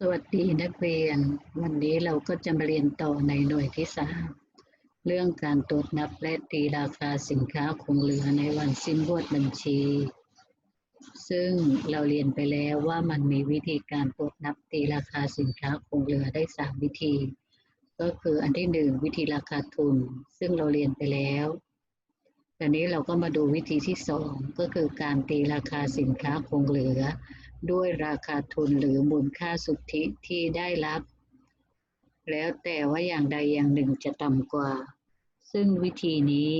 สวัสดีนักเรียน วันนี้เราก็จะมาเรียนต่อในหน่วยที่สามเรื่องการตรวจนับและตีราคาสินค้าคงเหลือในวันสิ้นงวดบัญชี ซึ่งเราเรียนไปแล้วว่ามันมีวิธีการตรวจนับตีราคาสินค้าคงเหลือได้สามวิธี ก็คืออันที่หนึ่งวิธีราคาทุน ซึ่งเราเรียนไปแล้วตอนนี้เราก็มาดูวิธีที่สองก็คือการตีราคาสินค้าคงเหลือ ด้วยราคาทุนหรือมูลค่าสุทธิที่ได้รับ แล้วแต่ว่าอย่างใดอย่างหนึ่งจะต่ำกว่า ซึ่งวิธีนี้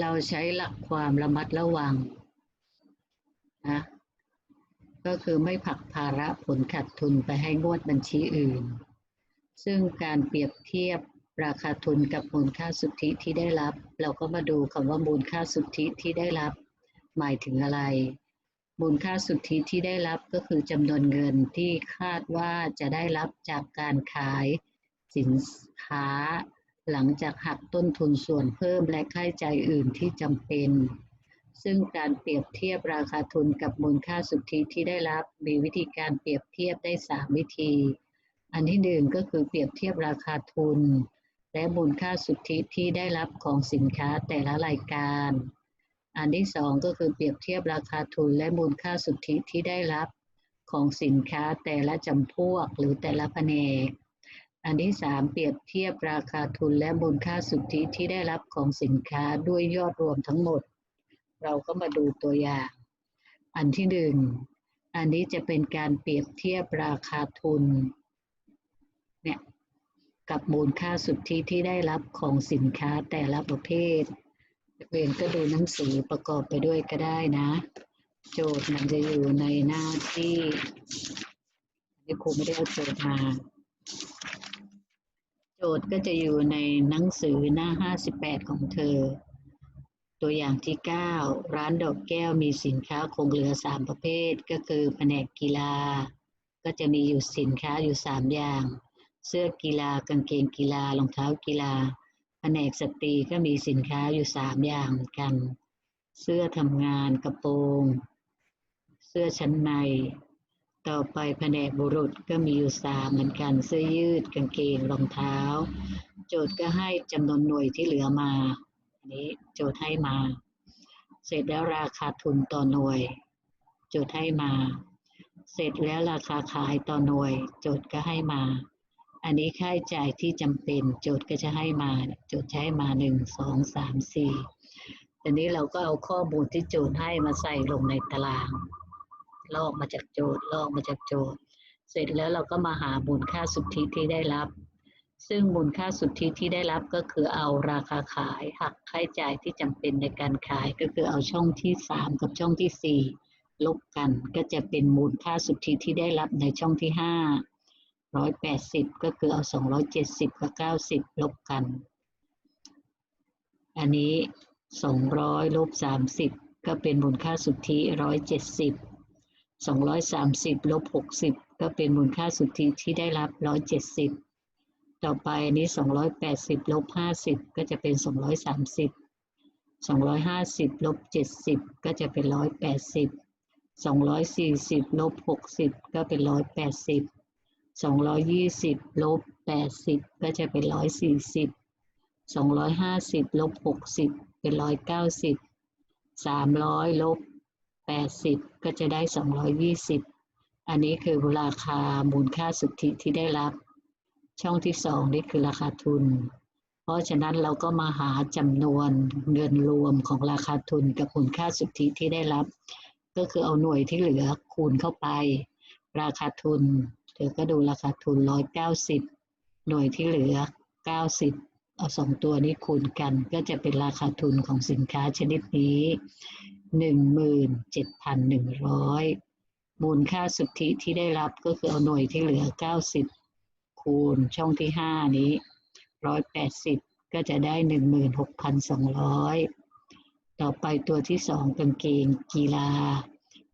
เราใช้หลักความระมัดระวังนะก็คือไม่ผลักภาระผลขาดทุนไปให้งวดบัญชีอื่น ซึ่งการเปรียบเทียบราคาทุนกับมูลค่าสุทธิที่ได้รับ เราก็มาดูคำว่ามูลค่าสุทธิที่ได้รับ หมายถึงอะไร มูลค่าสุทธิที่ได้รับก็คือจำนวนเงินที่คาดว่าจะได้รับจากการขายสินค้า หลังจากหักต้นทุนส่วนเพิ่มและค่าใช้จ่ายอื่นที่จำเป็น ซึ่งการเปรียบเทียบราคาทุนกับมูลค่าสุทธิที่ได้รับ มีวิธีการเปรียบเทียบได้ 3 วิธี อันที่หนึ่งก็คือเปรียบเทียบราคาทุนและมูลค่าสุทธิที่ได้รับของสินค้าแต่ละรายการ อันที่สองก็คือเปรียบเทียบราคาทุนและมูลค่าสุทธิที่ได้รับของสินค้าแต่ละจำพวกหรือแต่ละแผนก อันที่สามเปรียบเทียบราคาทุนและมูลค่าสุทธิที่ได้รับของสินค้าด้วยยอดรวมทั้งหมด เราก็มาดูตัวอย่าง อันที่หนึ่งอันนี้จะเป็นการเปรียบเทียบราคาทุนเนี่ยกับมูลค่าสุทธิที่ได้รับของสินค้าแต่ละประเภท นักเรียนก็ดูหนังสือประกอบไปด้วยก็ได้นะ โจทย์มันจะอยู่ในหน้าที่นี่ครูไม่ได้เอาโจทย์มา โจทย์ก็จะอยู่ในหนังสือหน้า 58 ของเธอ ตัวอย่างที่ 9 ร้านดอกแก้วมีสินค้าคงเหลือ 3 ประเภท ก็คือแผนกกีฬา ก็จะมีอยู่สินค้าอยู่ 3 อย่าง เสื้อกีฬากางเกงกีฬารองเท้ากีฬา แผนกสตรีก็มีสินค้าอยู่สามอย่างเหมือนกัน เสื้อทำงานกระโปรง เสื้อชั้นใน ต่อไปแผนกบุรุษก็มีอยู่สามเหมือนกัน เสื้อยืดกางเกงรองเท้า โจทย์ก็ให้จำนวนหน่วยที่เหลือมา อันนี้โจทย์ให้มา เสร็จแล้วราคาทุนต่อหน่วย โจทย์ให้มา เสร็จแล้วราคาขายต่อหน่วย โจทย์ก็ให้มา อันนี้ค่าใช้จ่ายที่จำเป็นโจทย์ก็จะให้มาโจทย์ให้มาหนึ่งสองสามสี่ทีนี้เราก็เอาข้อมูลที่โจทย์ให้มาใส่ลงในตาราง ลอกมาจากโจทย์ลอกมาจากโจทย์ เสร็จแล้วเราก็มาหามูลค่าสุทธิที่ได้รับ ซึ่งมูลค่าสุทธิที่ได้รับก็คือเอาราคาขายหักค่าใช้จ่ายที่จำเป็นในการขายก็คือเอาช่องที่สามกับช่องที่สี่ลบกันก็จะเป็นมูลค่าสุทธิที่ได้รับในช่องที่ห้า ร้อยแปดสิบก็คือเอาสองร้อยเจ็ดสิบกับเก้าสิบลบกัน อันนี้สองร้อยลบสามสิบก็เป็นมูลค่าสุทธิร้อยเจ็ดสิบสองร้อยสามสิบลบหกสิบก็เป็นมูลค่าสุทธิที่ได้รับร้อยเจ็ดสิบต่อไปอันนี้สองร้อยแปดสิบลบห้าสิบก็จะเป็นสองร้อยสามสิบสองร้อยห้าสิบลบเจ็ดสิบก็จะเป็นร้อยแปดสิบสองร้อยสี่สิบลบหกสิบก็เป็นร้อยแปดสิบ สองร้อยยี่สิบลบแปดสิบก็จะเป็นร้อยสี่สิบสองร้อยห้าสิบลบหกสิบเป็นร้อยเก้าสิบสามร้อยลบแปดสิบก็จะได้สองร้อยยี่สิบอันนี้คือราคามูลค่าสุทธิที่ได้รับ ช่องที่สองนี่คือราคาทุน เพราะฉะนั้นเราก็มาหาจำนวนเงินรวมของราคาทุนกับมูลค่าสุทธิที่ได้รับ ก็คือเอาหน่วยที่เหลือคูณเข้าไป ราคาทุน เธอก็ดูราคาทุนร้อยเก้าสิบหน่วยที่เหลือเก้าสิบเอาสองตัวนี้คูณกัน ก็จะเป็นราคาทุนของสินค้าชนิดนี้หนึ่งหมื่นเจ็ดพันหนึ่งร้อยมูลค่าสุทธิที่ได้รับก็คือเอาหน่วยที่เหลือเก้าสิบคูณช่องที่ห้านี้ร้อยแปดสิบก็จะได้หนึ่งหมื่นหกพันสองร้อยต่อไปตัวที่สองกางเกงกีฬา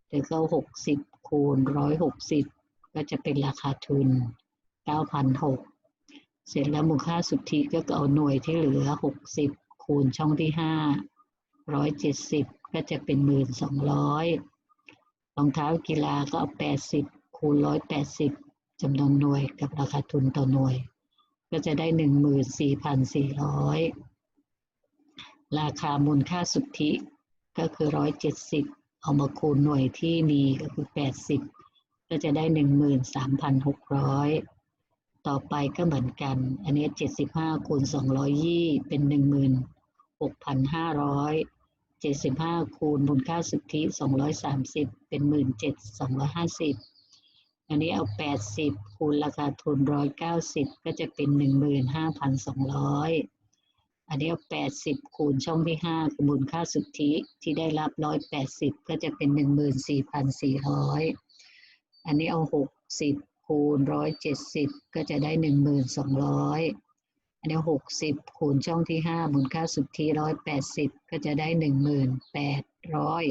เธอก็หกสิบคูณร้อยหกสิบ ก็จะเป็นราคาทุน 9,600 เสร็จแล้วมูลค่าสุทธิก็เอาหน่วยที่เหลือ 60 คูณช่องที่ 5 170 ก็จะเป็น 1,200 รองเท้ากีฬาก็เอาแปดสิบคูณร้อยแปดสิบจำนวนหน่วยกับราคาทุนต่อหน่วย ก็จะได้หนึ่งหมื่นสี่พันสี่ร้อยราคามูลค่าสุทธิก็คือร้อยเอามาคูณหน่วยที่มีก็คือแปดสิบ ก็จะได้หนึ่งหมื่นสามพันหกร้อยต่อไปก็เหมือนกัน อันนี้เจ็ดสิบห้าคูณสองร้อยยี่เป็นหนึ่งหมื่นหกพันห้าร้อยเจ็ดสิบห้าคูณมูลค่าสุทธิสองร้อยสามสิบเป็นหมื่นเจ็ดสองร้อยห้าสิบอันนี้เอาแปดสิบคูณราคาทุนร้อยเก้าสิบก็จะเป็นหนึ่งหมื่นห้าพันสองร้อยอันนี้เอาแปดสิบคูณช่องที่ห้าคือมูลค่าสุทธิที่ได้รับร้อยแปดสิบก็จะเป็นหนึ่งหมื่นสี่พันสี่ร้อย อันนี้เอาหกสิบคูณร้อยเจ็ดสิบก็จะได้หนึ่งหมื่นสองร้อยอันนี้หกสิบคูณช่องที่ห้ามูลค่าสุทธิร้อยแปดสิบก็จะได้หนึ่งหมื่นแปดร้อย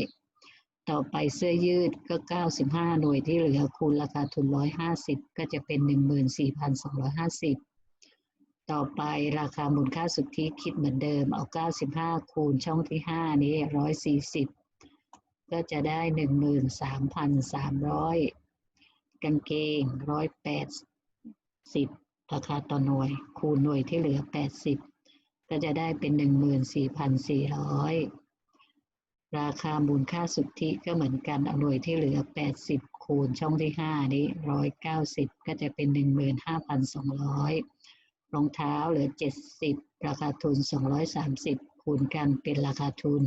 ต่อไปเสื้อยืดก็เก้าสิบห้าหน่วยที่เหลือคูณราคาทุนร้อยห้าสิบก็จะเป็นหนึ่งหมื่นสี่พันสองร้อยห้าสิบต่อไปราคามูลค่าสุทธิคิดเหมือนเดิมเอาเก้าสิบห้าคูณช่องที่ห้านี้ร้อยสี่สิบก็จะได้หนึ่งหมื่นสามพันสามร้อย กางเกงร้อยแปดสิบราคาต่อหน่วย คูณหน่วยที่เหลือแปดสิบก็จะได้เป็นหนึ่งหมื่นสี่พันสี่ร้อยราคามูลค่าสุทธิก็เหมือนกันเอาหน่วยที่เหลือแปดสิบคูณช่องที่ห้านี้ร้อยเก้าสิบก็จะเป็นหนึ่งหมื่นห้าพันสองร้อยรองเท้าเหลือเจ็ดสิบราคาทุนสองร้อยสามสิบคูณกันเป็นราคาทุน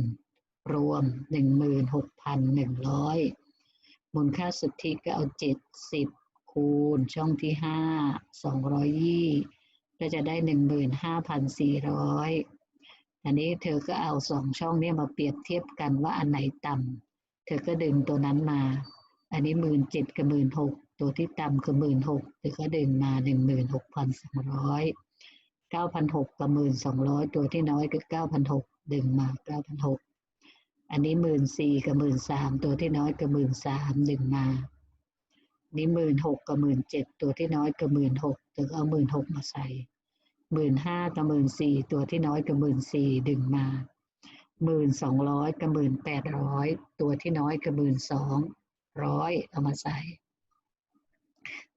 รวมหนึ่งหมื่นหกพันหนึ่งร้อย มูลค่าสุทธิก็เอาเจ็ดสิบคูณช่องที่ห้าสองร้อยยี่ก็จะได้หนึ่งหมื่นห้าพันสี่ร้อยอันนี้เธอก็เอาสองช่องนี้มาเปรียบเทียบกันว่าอันไหนต่ำเธอก็ดึงตัวนั้นมา อันนี้หมื่นเจ็ดกับหมื่นหกตัวที่ต่ำคือหมื่นหกเธอก็ดึงมาหนึ่งหมื่นหกพันสองร้อยเก้าพันหกกับหมื่นสองร้อยตัวที่น้อยคือเก้าพันหกดึงมาเก้าพันหก อันนี้หมื่นสี่กับหมื่นสามตัวที่น้อยกับหมื่นสามดึงมา นี่หมื่นหกกับหมื่นเจ็ดตัวที่น้อยกับหมื่นหกเธอก็เอาหมื่นหกมาใส่หมื่นห้ากับหมื่นสี่ตัวที่น้อยกับหมื่นสี่ดึงมาหมื่นสองร้อยกับหมื่นแปดร้อยตัวที่น้อยกับหมื่นสองร้อยเอามาใส่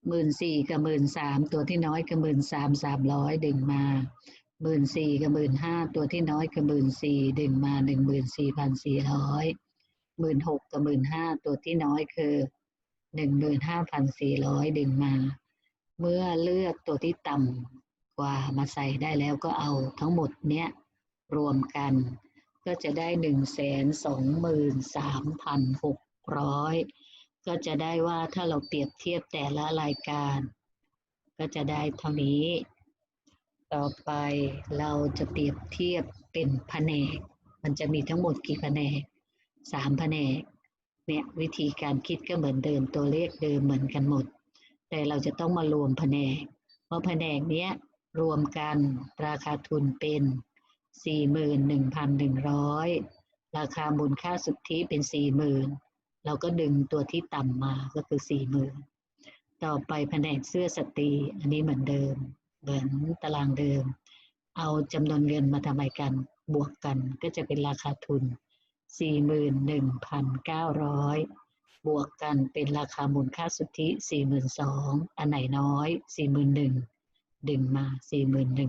หมื่นสี่กับหมื่นสามตัวที่น้อยกับหมื่นสามสามร้อยดึงมา หมื่นสี่กับหมื่นห้าตัวที่น้อยกับหมื่นสี่ดึงมาหนึ่งหมื่นสี่พันสี่ร้อยหมื่นหกกับหมื่นห้าตัวที่น้อยคือหนึ่งหมื่นห้าพันสี่ร้อยดึงมา เมื่อเลือกตัวที่ต่ำกว่ามาใส่ได้แล้วก็เอาทั้งหมดเนี้ยรวมกัน ก็จะได้หนึ่งแสนสองหมื่นสามพันหกร้อยก็จะได้ว่าถ้าเราเปรียบเทียบแต่ละรายการ ก็จะได้เท่านี้ ต่อไปเราจะเปรียบเทียบเป็นแผนก มันจะมีทั้งหมดกี่แผนกสามแผนกเนี่ยวิธีการคิดก็เหมือนเดิมตัวเลขเดิมเหมือนกันหมด แต่เราจะต้องมารวมแผนก เพราะแผนกเนี้ยรวมกันราคาทุนเป็นสี่หมื่นหนึ่งพันหนึ่งร้อยราคามูลค่าสุทธิเป็นสี่หมื่นเราก็ดึงตัวที่ต่ำมาก็คือสี่หมื่นต่อไปแผนกเสื้อสตรีอันนี้เหมือนเดิม เหมือนตารางเดิม เอาจำนวนเงินมาทำไมกัน บวกกันก็จะเป็นราคาทุน 41,900 บวกกันเป็นราคามูลค่าสุทธิ 42,000 อันไหนน้อย 41,000ดึงมา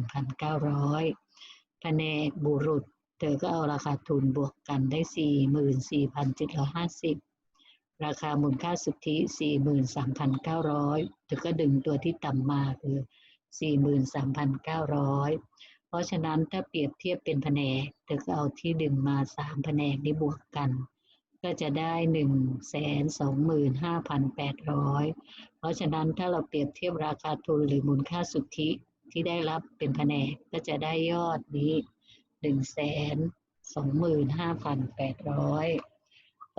41,900แผนกบุรุษ เธอก็เอาราคาทุนบวกกันได้ 44,750ราคามูลค่าสุทธิ 43,900เธอก็ดึงตัวที่ต่ำมาคือ 43,900 เพราะฉะนั้นถ้าเปรียบเทียบเป็นแผนกเธอก็เอาที่ดึงมาสามแผนกนี้บวกกัน ก็จะได้หนึ่งแสนสองหมื่นห้าพันแปดร้อยเพราะฉะนั้นถ้าเราเปรียบเทียบราคาทุนหรือมูลค่าสุทธิที่ได้รับเป็นแผนกก็จะได้ยอดนี้หนึ่งแสนสองหมื่นห้าพันแปดร้อย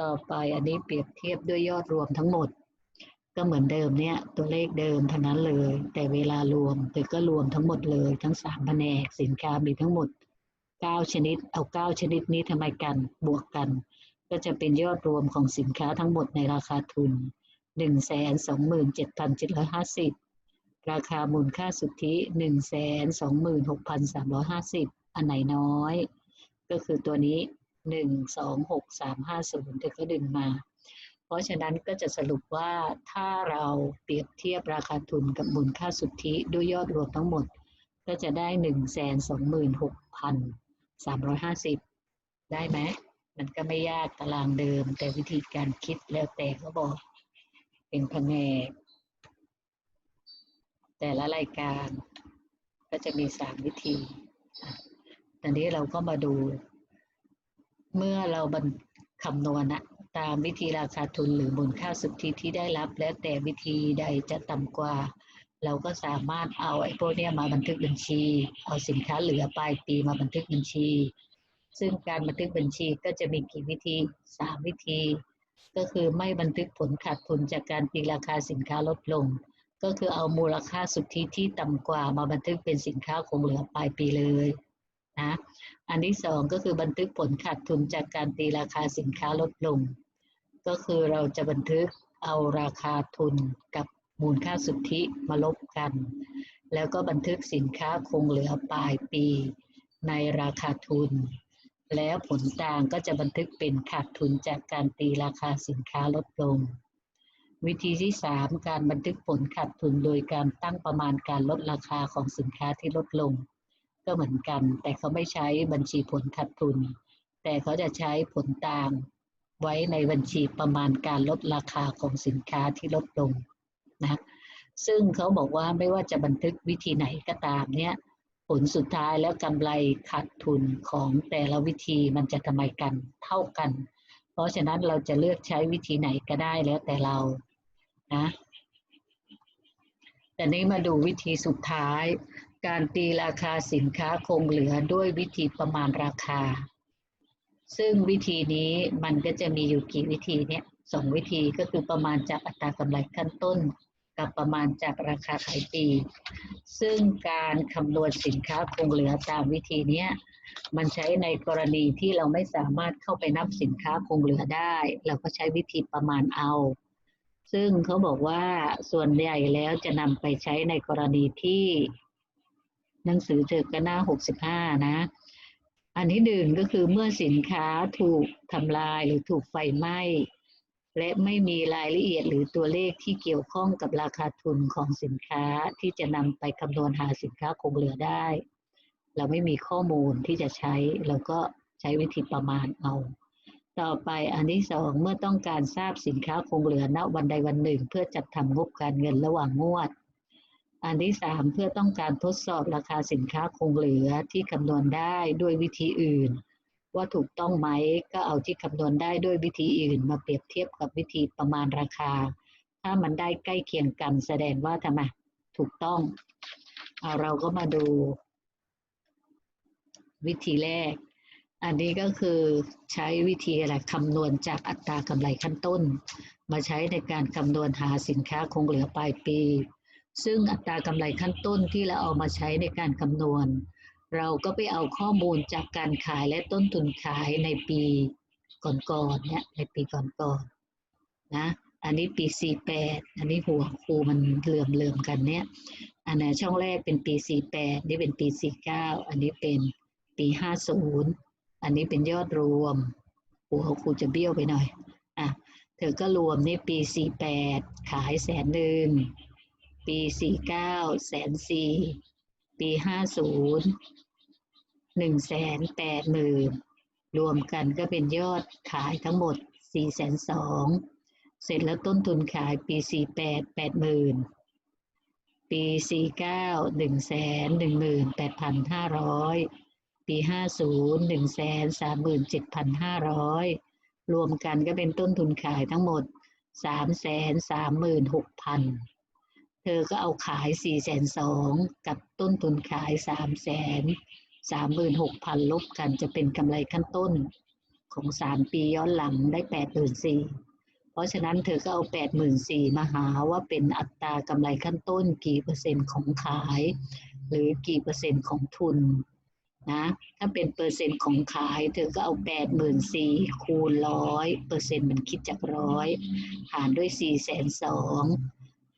ต่อไปอันนี้เปรียบเทียบด้วยยอดรวมทั้งหมด ก็เหมือนเดิมเนี่ยตัวเลขเดิมทั้งนั้นเลย แต่เวลารวมเธอก็รวมทั้งหมดเลยทั้งสามแผนกสินค้ามีทั้งหมดเก้าชนิด เอาเก้าชนิดนี้ทำไมกันบวกกัน ก็จะเป็นยอดรวมของสินค้าทั้งหมดในราคาทุนหนึ่งแสนสองหมื่นเจ็ดพันเจ็ดร้อยห้าสิบราคามูลค่าสุทธิหนึ่งแสนสองหมื่นหกพันสามร้อยห้าสิบอันไหนน้อย ก็คือตัวนี้หนึ่งสองหกสามห้าศูนย์เธอก็ดึงมา พราะฉะนั้นก็จะสรุปว่าถ้าเราเปรียบเทียบราคาทุนกับมูลค่าสุทธิด้วยยอดรวมทั้งหมด ก็จะได้หนึ่งแสนสองหมื่นหกพันสามร้อยห้าสิบได้ไหม มันก็ไม่ยากตารางเดิม แต่วิธีการคิดแล้วแต่เขาบอกเป็นแผนกแต่ละรายการก็จะมีสามวิธี ตอนนี้เราก็มาดู เมื่อเราบันคำนวณนะ ตามวิธีราคาทุนหรือมูลค่าสุทธิที่ได้รับ แล้วแต่วิธีใดจะต่ำกว่า เราก็สามารถเอาไอ้พวกเนี้ยมาบันทึกบัญชี เอาสินค้าเหลือปลายปีมาบันทึกบัญชี ซึ่งการบันทึกบัญชีก็จะมีกี่วิธีสามวิธี ก็คือไม่บันทึกผลขาดทุนจากการตีราคาสินค้าลดลง ก็คือเอามูลค่าสุทธิที่ต่ำกว่ามาบันทึกเป็นสินค้าคงเหลือปลายปีเลยนะ อันที่สองก็คือบันทึกผลขาดทุนจากการตีราคาสินค้าลดลง ก็คือเราจะบันทึกเอาราคาทุนกับมูลค่าสุทธิมาลบกัน แล้วก็บันทึกสินค้าคงเหลือปลายปี ในราคาทุน แล้วผลต่างก็จะบันทึกเป็นขาดทุนจากการตีราคาสินค้าลดลง วิธีที่ 3 การบันทึกผลขาดทุนโดยการตั้งประมาณการลดราคาของสินค้าที่ลดลง ก็เหมือนกัน แต่เขาไม่ใช้บัญชีผลขาดทุน แต่เขาจะใช้ผลต่างไว้ในบัญชีประมาณการลดราคาของสินค้าที่ลดลงนะซึ่งเขาบอกว่าไม่ว่าจะบันทึกวิธีไหนก็ตามเนี่ยผลสุดท้ายแล้วกำไรขาดทุนของแต่ละวิธีมันจะทำไมกันเท่ากัน เพราะฉะนั้นเราจะเลือกใช้วิธีไหนก็ได้แล้วแต่เรานะแต่นี้มาดูวิธีสุดท้าย การตีราคาสินค้าคงเหลือด้วยวิธีประมาณราคา ซึ่งวิธีนี้มันก็จะมีอยู่กี่วิธีเนี่ยสองวิธีก็คือประมาณจากอัตรากำไรขั้นต้น กับประมาณจากราคาขายปีซึ่งการคำนวณสินค้าคงเหลือตามวิธีนี้มันใช้ในกรณีที่เราไม่สามารถเข้าไปนับสินค้าคงเหลือได้ เราก็ใช้วิธีประมาณเอา ซึ่งเขาบอกว่าส่วนใหญ่แล้วจะนำไปใช้ในกรณีที่ หนังสือเธอก็หน้าหกสิบห้านะ อันที่หนึ่งก็คือเมื่อสินค้าถูกทำลายหรือถูกไฟไหม้ และไม่มีรายละเอียดหรือตัวเลขที่เกี่ยวข้องกับราคาทุนของสินค้าที่จะนำไปคำนวณหาสินค้าคงเหลือได้ เราไม่มีข้อมูลที่จะใช้เราก็ใช้วิธีประมาณเอา ต่อไปอันที่สองเมื่อต้องการทราบสินค้าคงเหลือณวันใดวันหนึ่ง เพื่อจัดทำงบการเงินระหว่างงวด อันที่สามเพื่อต้องการทดสอบราคาสินค้าคงเหลือที่คำนวณได้ด้วยวิธีอื่น ว่าถูกต้องไหมก็เอาที่คำนวณได้ด้วยวิธีอื่น มาเปรียบเทียบกับวิธีประมาณราคา ถ้ามันได้ใกล้เคียงกันแสดงว่าทำไมถูกต้องเอาเราก็มาดู วิธีแรก อันนี้ก็คือใช้วิธีอะไรคำนวณจากอัตรากำไรขั้นต้น มาใช้ในการคำนวณหาสินค้าคงเหลือปลายปี ซึ่งอัตรากำไรขั้นต้นที่เราเอามาใช้ในการคำนวณ เราก็ไปเอาข้อมูลจากการขายและต้นทุนขายในปีก่อนๆเนี่ยในปีก่อนๆนะอันนี้ปี 48 อันนี้หัวครูมันเหลื่อมเลื่อมๆกันเนี่ย อันไหนช่องแรกเป็นปี 48 นี่เป็นปี 49 อันนี้เป็นปี 50 อันนี้เป็นยอดรวม หัวครูจะเบี้ยวไปหน่อย อะ เธอก็รวมนี่ปี 48 ขายแสนหนึ่ง ปี49แสนสี่ปี50หนึ่งแสนแปดหมื่นรวมกันก็เป็นยอดขายทั้งหมดสี่แสนสองเสร็จแล้วต้นทุนขายปีสี่แปดแปดหมื่นปีสี่เก้าหนึ่งแสนหนึ่งหมื่นแปดพันห้าร้อยปีห้าศูนย์หนึ่งแสนสามหมื่นเจ็ดพันห้าร้อยรวมกันก็เป็นต้นทุนขายทั้งหมดสามแสนสามหมื่นหกพัน เธอก็เอาขายสี่แสนสองกับต้นทุนขายสามแสนสามหมื่นหกพันลบกันจะเป็นกำไรขั้นต้นของสามปีย้อนหลังได้แปดหมื่นสี่เพราะฉะนั้นเธอก็เอาแปดหมื่นสี่มาหาว่าเป็นอัตรากำไรขั้นต้น กี่เปอร์เซ็นต์ของขาย หรือกี่เปอร์เซ็นต์ของทุนนะถ้าเป็นเปอร์เซ็นต์ของขาย เธอก็เอาแปดหมื่นสี่คูณร้อยเปอร์เซ็นต์มันคิดจากร้อยหารด้วยสี่แสนสอง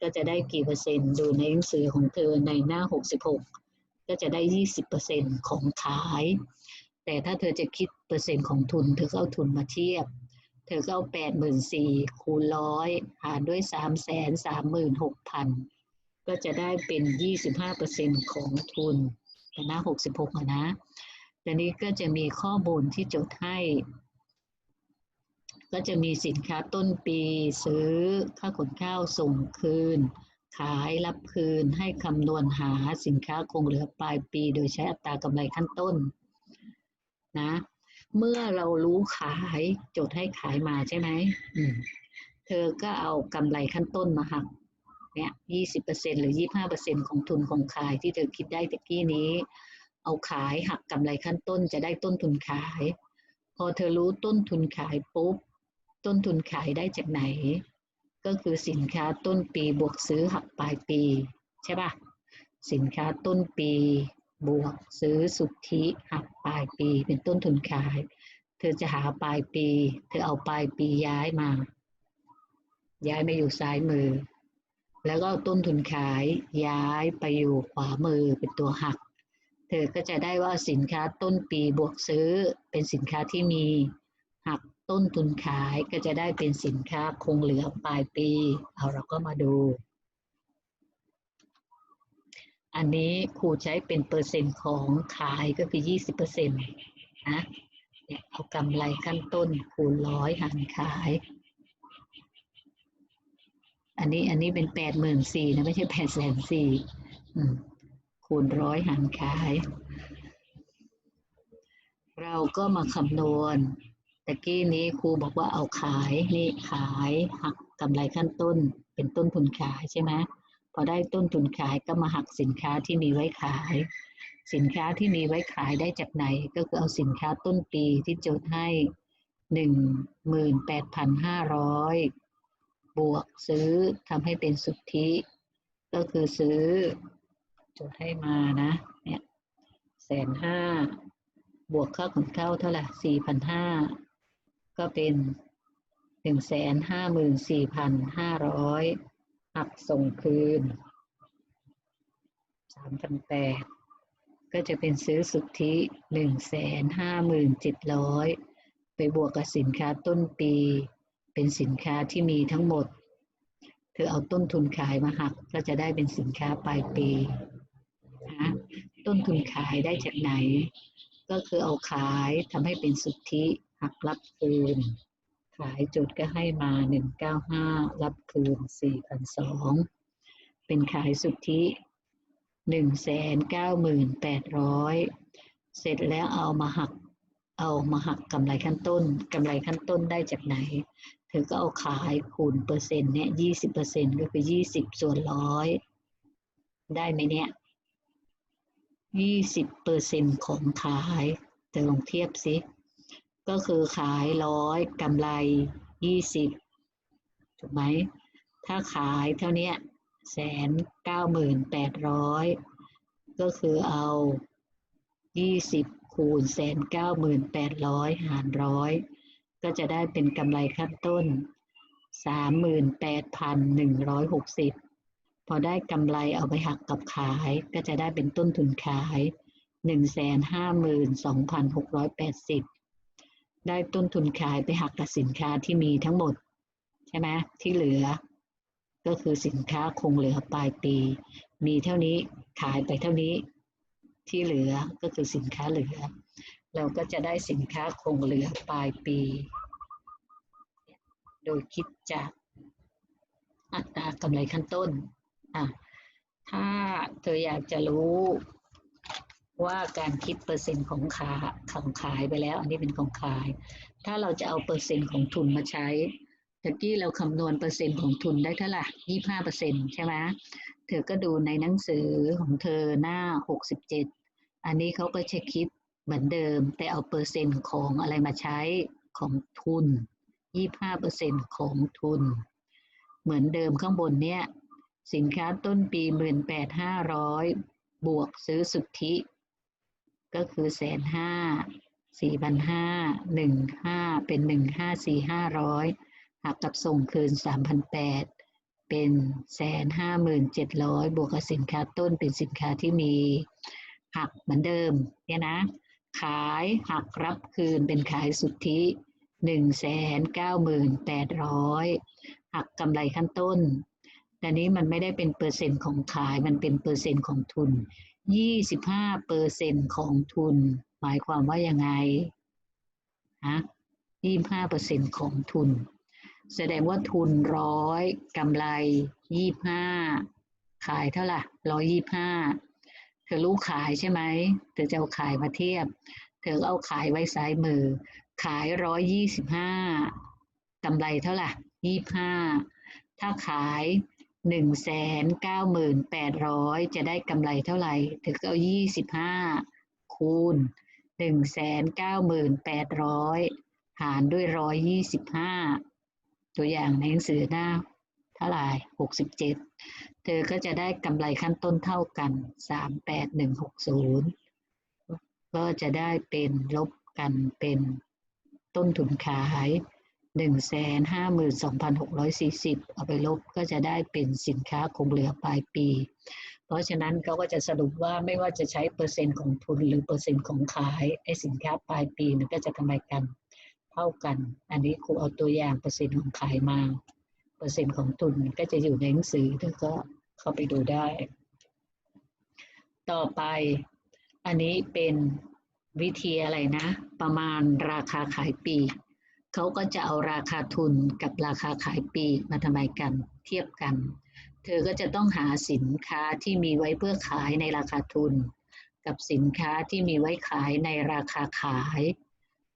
ก็จะได้กี่เปอร์เซ็นต์ดูในหนังสือของเธอในหน้าหกสิบหกก็จะได้ยี่สิบเปอร์เซ็นของขาย แต่ถ้าเธอจะคิดเปอร์เซ็นต์ของทุน เธอก็เอาทุนมาเทียบ เธอก็เอาแปดหมื่นสี่คูณร้อยหารด้วยสามแสนสามหมื่นหกพันก็จะได้เป็นยี่สิบห้าเปอร์เซ็นของทุนแต่หน้าหกสิบหกนะแต่นี้ก็จะมีข้อมูลที่จดให้ ก็จะมีสินค้าต้นปีซื้อค่าขนข้าวส่งคืน ขายรับคืนให้คำนวณหาสินค้าคงเหลือปลายปีโดยใช้อัตรากำไรขั้นต้นนะเมื่อเรารู้ขายจดให้ขายมาใช่ไหมอืมเธอก็เอากำไรขั้นต้นมาหักเนี่ยยี่สิบเปอร์เซ็นหรือยี่ห้าเปอร์เซ็นของทุนของขายที่เธอคิดได้ตะกี้นี้ เอาขายหักกำไรขั้นต้นจะได้ต้นทุนขาย พอเธอรู้ต้นทุนขายปุ๊บ ต้นทุนขายได้จากไหน ก็คือสินค้าต้นปีบวกซื้อหักปลายปีใช่ปะสินค้าต้นปีบวกซื้อสุทธิหักปลายปีเป็นต้นทุนขาย เธอจะหาปลายปี เธอเอาปลายปีย้ายมา ย้ายมาอยู่ซ้ายมือ แล้วก็ต้นทุนขายย้ายไปอยู่ขวามือเป็นตัวหัก เธอก็จะได้ว่าสินค้าต้นปีบวกซื้อเป็นสินค้าที่มีหัก ต้นทุนขายก็จะได้เป็นสินค้าคงเหลือปลายปี เอาเราก็มาดู อันนี้ครูใช้เป็นเปอร์เซ็นต์ของขายก็คือ 20เปอร์เซ็นต์นะเนี่ยเอากำไรขั้นต้นคูณร้อยหารขาย อันนี้อันนี้เป็นแปดหมื่นสี่นะไม่ใช่แปดแสนสี่คูณร้อยหารขาย เราก็มาคำนวณ ตะกี้นี้ครูบอกว่าเอาขายนี่ขายหักกำไรขั้นต้น เป็นต้นทุนขายใช่ไหมพอได้ต้นทุนขายก็มาหักสินค้าที่มีไว้ขาย สินค้าที่มีไว้ขายได้จากไหนก็คือเอาสินค้าต้นปีที่โจทย์ให้หนึ่งหมื่นแปดพันห้าร้อยบวกซื้อทำให้เป็นสุทธิ ก็คือซื้อโจทย์ให้มานะเนี่ยแสนห้าบวกค่าขนเข้าเท่าไหร่สี่พันห้า ก็เป็นหนึ่งแสนห้าหมื่นสี่พันห้าร้อยหักส่งคืนสามพันแปดก็จะเป็นซื้อสุทธิหนึ่งแสนห้าหมื่นเจ็ดร้อยไปบวกกับสินค้าต้นปี เป็นสินค้าที่มีทั้งหมด เธอเอาต้นทุนขายมาหัก ก็จะได้เป็นสินค้าปลายปีนะต้นทุนขายได้จากไหน ก็คือเอาขายทำให้เป็นสุทธิ หักรับคืน ขายจุดก็ให้มาหนึ่งเก้าห้ารับคืนสี่พันสองเป็นขายสุทธิหนึ่งแสนเก้าหมื่นแปดร้อยเสร็จแล้วเอามาหัก เอามาหักกำไรขั้นต้นกำไรขั้นต้นได้จากไหน เธอก็เอาขายคูณเปอร์เซ็นต์เนี่ยยี่สิบเปอร์เซ็นต์ก็คือยี่สิบส่วนร้อยได้ไหมเนี่ยยี่สิบเปอร์เซ็นต์ของขายเธอลองเทียบสิ ก็คือขายร้อยกำไรยี่สิบถูกไหม ถ้าขายเท่านี้แสนเก้าหมื่นแปดร้อยก็คือเอายี่สิบคูณแสนเก้าหมื่นแปดร้อยหารร้อยก็จะได้เป็นกำไรขั้นต้นสามหมื่นแปดพันหนึ่งร้อยหกสิบพอได้กำไรเอาไปหักกับขายก็จะได้เป็นต้นทุนขายหนึ่งแสนห้าหมื่นสองพันหกร้อยแปดสิบ ได้ต้นทุนขายไปหักกับสินค้าที่มีทั้งหมด ใช่ไหมที่เหลือ ก็คือสินค้าคงเหลือปลายปี มีเท่านี้ขายไปเท่านี้ที่เหลือก็คือสินค้าเหลือ เราก็จะได้สินค้าคงเหลือปลายปี โดยคิดจากอัตรากำไรขั้นต้นอะถ้าเธออยากจะรู้ ว่าการคิดเปอร์เซ็นต์ของขาของขายไปแล้ว อันนี้เป็นของขาย ถ้าเราจะเอาเปอร์เซ็นต์ของทุนมาใช้ตะกี้เราคำนวณเปอร์เซ็นต์ของทุนได้เท่าไหร่ยี่ห้าเปอร์เซ็นต์ใช่ไหมเธอก็ดูในหนังสือของเธอหน้าหกสิบเจ็ดอันนี้เขาก็จะคิดเหมือนเดิม แต่เอาเปอร์เซ็นต์ของอะไรมาใช้ของทุนยี่ห้าเปอร์เซ็นต์ของทุน เหมือนเดิมข้างบนเนี่ยสินค้าต้นปีหมื่นแปดห้าร้อยบวกซื้อสุทธิ ก็คือแสนห้าสี่พันห้าหนึ่งห้าเป็นหนึ่งห้าสี่ห้าร้อยหักกับส่งคืนสามพันแปดเป็นแสนห้าหมื่นเจ็ดร้อยบวกกับสินค้าต้นเป็นสินค้าที่มีหักเหมือนเดิมเนี่ยนะขายหักรับคืนเป็นขายสุทธิหนึ่งแสนเก้าหมื่นแปดร้อยหักกำไรขั้นต้นแต่นี้มันไม่ได้เป็นเปอร์เซ็นต์ของขายมันเป็นเปอร์เซ็นต์ของทุน ยี่สิบห้าเปอร์เซ็นต์ของทุน หมายความว่ายังไงฮะยี่ห้าเปอร์เซ็นต์ของทุน แสดงว่าทุนร้อยกำไรยี่ห้าขายเท่าไหร่ร้อยยี่ห้าเธอรู้ขายใช่ไหมเธอจะเอาขายมาเทียบ เธอเอาขายไว้ซ้ายมือ ขายร้อยยี่สิบห้ากำไรเท่าไหร่ยี่ห้าถ้าขาย หนึ่งแสนเก้าหมื่นแปดร้อยจะได้กำไรเท่าไหร่เธอเอายี่สิบห้าคูณหนึ่งแสนเก้าหมื่นแปดร้อยหารด้วยร้อยยี่สิบห้าตัวอย่างในหนังสือหน้าเท่าไหร่หกสิบเจ็ดเธอก็จะได้กำไรขั้นต้นเท่ากันสามแปดหนึ่งหกศูนย์ก็จะได้เป็นลบกันเป็นต้นทุนขาย หนึ่งแสนห้าหมื่นสองพันหกร้อยสี่สิบเอาไปลบก็จะได้เป็นสินค้าคงเหลือปลายปี เพราะฉะนั้นเขาก็จะสรุปว่าไม่ว่าจะใช้เปอร์เซ็นต์ของทุนหรือเปอร์เซ็นต์ของขายไอ้สินค้าปลายปีมันก็จะกำไรกันเท่ากัน อันนี้ครูเอาตัวอย่างเปอร์เซ็นต์ของขายมา เปอร์เซ็นต์ของทุนก็จะอยู่ในหนังสือเธอก็เข้าไปดูได้ ต่อไปอันนี้เป็นวิธีอะไรนะ ประมาณราคาขายปี เขาก็จะเอาราคาทุนกับราคาขายปีมาทำไมกันเทียบกัน เธอก็จะต้องหาสินค้าที่มีไว้เพื่อขายในราคาทุน กับสินค้าที่มีไว้ขายในราคาขาย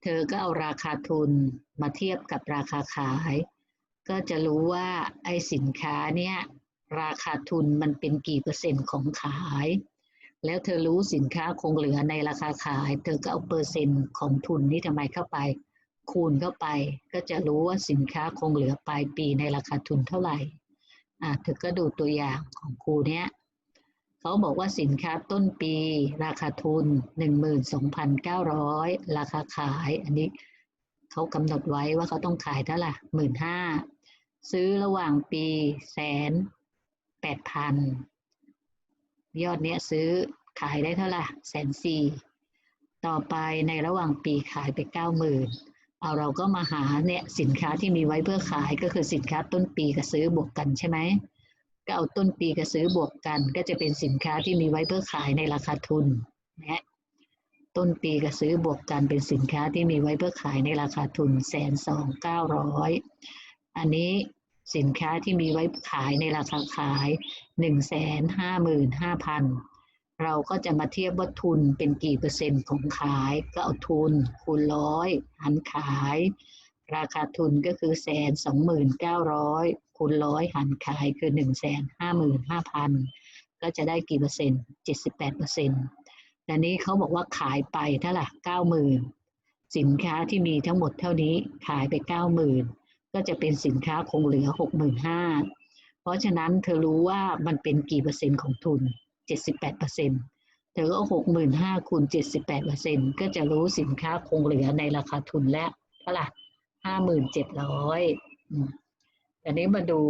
เธอก็เอาราคาทุนมาเทียบกับราคาขาย ก็จะรู้ว่าไอ้สินค้าเนี่ยราคาทุนมันเป็นกี่เปอร์เซ็นต์ของขาย แล้วเธอรู้สินค้าคงเหลือในราคาขาย เธอก็เอาเปอร์เซ็นต์ของทุนนี่ทำไมเข้าไป คูณเข้าไป ก็จะรู้ว่าสินค้าคงเหลือปลายปีในราคาทุนเท่าไหร่อะเธอก็ดูตัวอย่างของครูเนี้ยเขาบอกว่าสินค้าต้นปี ราคาทุน 12,900 ราคาขาย อันนี้เขากำหนดไว้ว่าเขาต้องขายเท่าไหร่หมื่นห้าซื้อระหว่างปีแสนแปดพันยอดเนี้ยซื้อขายได้เท่าไหร่แสนสี่ต่อไปในระหว่างปีขายไปเก้าหมื่น เอาเราก็มาหาเนี่ยสินค้าที่มีไว้เพื่อขายก็คือสินค้าต้นปีกับซื้อบวกกันใช่ไหมก็เอาต้นปีกับซื้อบวกกัน ก็จะเป็นสินค้าที่มีไว้เพื่อขายในราคาทุนนะต้นปีกับซื้อบวกกันเป็นสินค้าที่มีไว้เพื่อขายในราคาทุนแสนสองเก้าร้อยอันนี้สินค้าที่มีไว้ขายในราคาขายหนึ่งแสนห้าหมื่นห้าพัน เราก็จะมาเทียบว่าทุนเป็นกี่เปอร์เซ็นต์ของขาย ก็เอาทุนคูณร้อยหันขาย ราคาทุนก็คือแสนสองหมื่นเก้าร้อยคูณร้อยหันขายคือหนึ่งแสนห้าหมื่นห้าพันก็จะได้กี่เปอร์เซ็นต์เจ็ดสิบแปดเปอร์เซ็นต์แต่นี้เขาบอกว่าขายไปเท่าไหร่เก้าหมื่นสินค้าที่มีทั้งหมดเท่านี้ขายไปเก้าหมื่นก็จะเป็นสินค้าคงเหลือหกหมื่นห้าเพราะฉะนั้นเธอรู้ว่ามันเป็นกี่เปอร์เซ็นต์ของทุน เจ็ดสิบแปดเปอร์เซ็นต์เธอก็หกหมื่นห้าคูณเจ็ดสิบแปดเปอร์เซ็นต์ก็จะรู้สินค้าคงเหลือในราคาทุนแล้วเท่าไหร่ห้าหมื่นเจ็ดร้อยอันนี้มาดู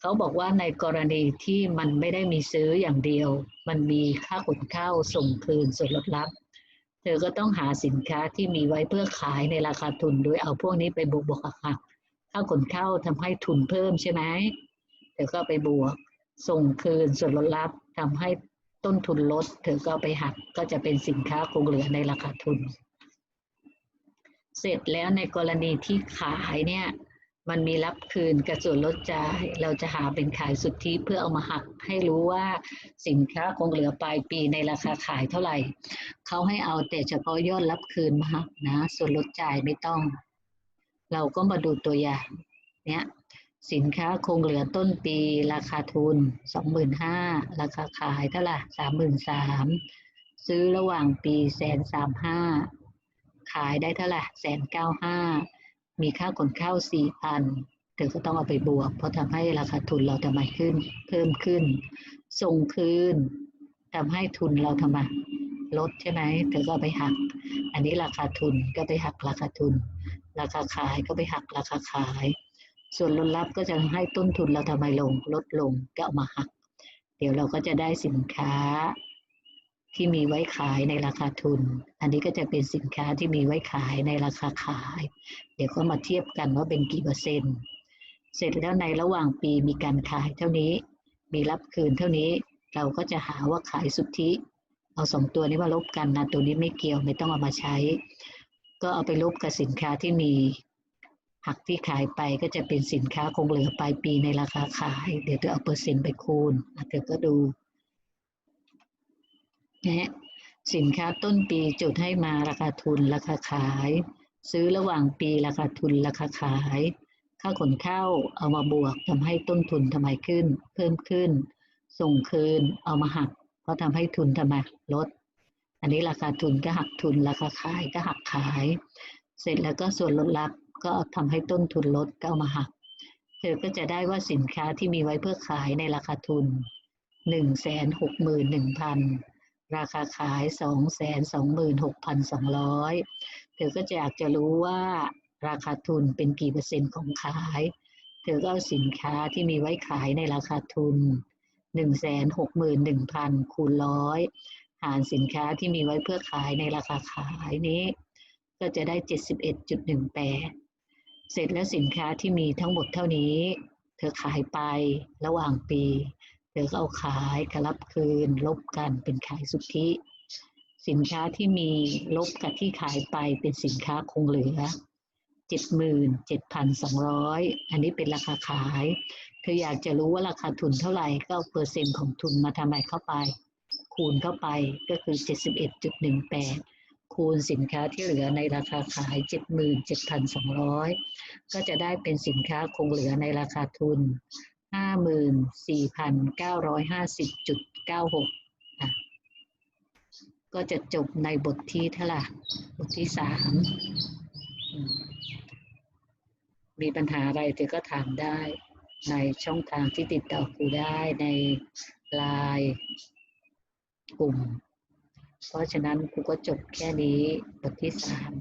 เขาบอกว่าในกรณีที่มันไม่ได้มีซื้ออย่างเดียว มันมีค่าขนเข้าส่งคืนส่วนลดรับ เธอก็ต้องหาสินค้าที่มีไว้เพื่อขายในราคาทุนโดยเอาพวกนี้ไปบวกบวกหักค่าขนเข้าทำให้ทุนเพิ่มใช่ไหมเธอก็ไปบวก ส่งคืนส่วนลดรับทำให้ต้นทุนลด เธอก็ไปหักก็จะเป็นสินค้าคงเหลือในราคาทุน เสร็จแล้วในกรณีที่ขายเนี่ยมันมีรับคืนกับส่วนลดจ่ายเราจะหาเป็นขายสุทธิเพื่อเอามาหัก ให้รู้ว่าสินค้าคงเหลือปลายปีในราคาขายเท่าไหร่เขาให้เอาแต่เฉพาะยอดรับคืนมาหักนะ ส่วนลดจ่ายไม่ต้อง เราก็มาดูตัวอย่าง เนี่ย สินค้าคงเหลือต้นปีราคาทุนสองหมื่นห้าราคาขายเท่าไหร่สามหมื่นสามซื้อระหว่างปีแสนสามห้าขายได้เท่าไหร่แสนเก้าห้ามีค่าขนเข้าสี่พันเธอก็ต้องเอาไปบวก เพราะทำให้ราคาทุนเราทำไมขึ้น เพิ่มขึ้น ส่งคืนทำให้ทุนเราทำไมลดใช่ไหมเธอก็ไปหัก อันนี้ราคาทุนก็ไปหักราคาทุน ราคาขายก็ไปหักราคาขาย ส่วนลดลับก็จะให้ต้นทุนเราทำไมลงลดลงก็เอามาหัก เดี๋ยวเราก็จะได้สินค้าที่มีไว้ขายในราคาทุน อันนี้ก็จะเป็นสินค้าที่มีไว้ขายในราคาขาย เดี๋ยวก็มาเทียบกันว่าเป็นกี่เปอร์เซ็นต์ เสร็จแล้วในระหว่างปีมีการขายเท่านี้ มีรับคืนเท่านี้ เราก็จะหาว่าขายสุทธิ เอาสองตัวนี้มาลบกันนะ ตัวนี้ไม่เกี่ยวไม่ต้องเอามาใช้ ก็เอาไปลบกับสินค้าที่มี หักที่ขายไปก็จะเป็นสินค้าคงเหลือปลายปีในราคาขาย เดี๋ยวเธอเอาเปอร์เซ็นต์ไปคูณอะเธอก็ดูนะสินค้าต้นปีจุดให้มาราคาทุนราคาขาย ซื้อระหว่างปีราคาทุนราคาขาย ค่าขนเข้าเอามาบวกทำให้ต้นทุนทำไมขึ้น เพิ่มขึ้น ส่งคืนเอามาหักก็ทำให้ทุนทำไมลด อันนี้ราคาทุนก็หักทุนราคาขายก็หักขาย เสร็จแล้วก็ส่วนลดรับ ก็ทำให้ต้นทุนลดก็เอามาหัก เธอก็จะได้ว่าสินค้าที่มีไว้เพื่อขายในราคาทุนหนึ่งแสนหกหมื่นหนึ่งพันราคาขายสองแสนสองหมื่นหกพันสองร้อยเธอก็จะอยากจะรู้ว่าราคาทุนเป็นกี่เปอร์เซ็นต์ของขาย เธอก็เอาสินค้าที่มีไว้ขายในราคาทุนหนึ่งแสนหกหมื่นหนึ่งพันคูณร้อยหารสินค้าที่มีไว้เพื่อขายในราคาขายนี้ ก็จะได้เจ็ดสิบเอ็ดจุดหนึ่งแปด เสร็จแล้วสินค้าที่มีทั้งหมดเท่านี้ เธอขายไประหว่างปี เธอก็เอาขายกับรับคืน ลบกันเป็นขายสุทธิ สินค้าที่มีลบกับที่ขายไปเป็นสินค้าคงเหลือเจ็ดหมื่นเจ็ดพันสองร้อยอันนี้เป็นราคาขาย เธออยากจะรู้ว่าราคาทุนเท่าไหร่ก็เอาเปอร์เซ็นต์ของทุนมาทำไมเข้าไป คูณเข้าไปก็คือเจ็ดสิบเอ็ดจุดหนึ่งแปด คูณสินค้าที่เหลือในราคาขาย 77,200 ก็จะได้เป็นสินค้าคงเหลือในราคาทุน 54,950.96อะก็จะจบในบทที่เท่าไหร่บทที่สามมีปัญหาอะไรเธอก็ถามได้ในช่องทางที่ติดต่อครูได้ในไลน์กลุ่ม เพราะฉะนั้นกูก็จบแค่นี้บทที่สาม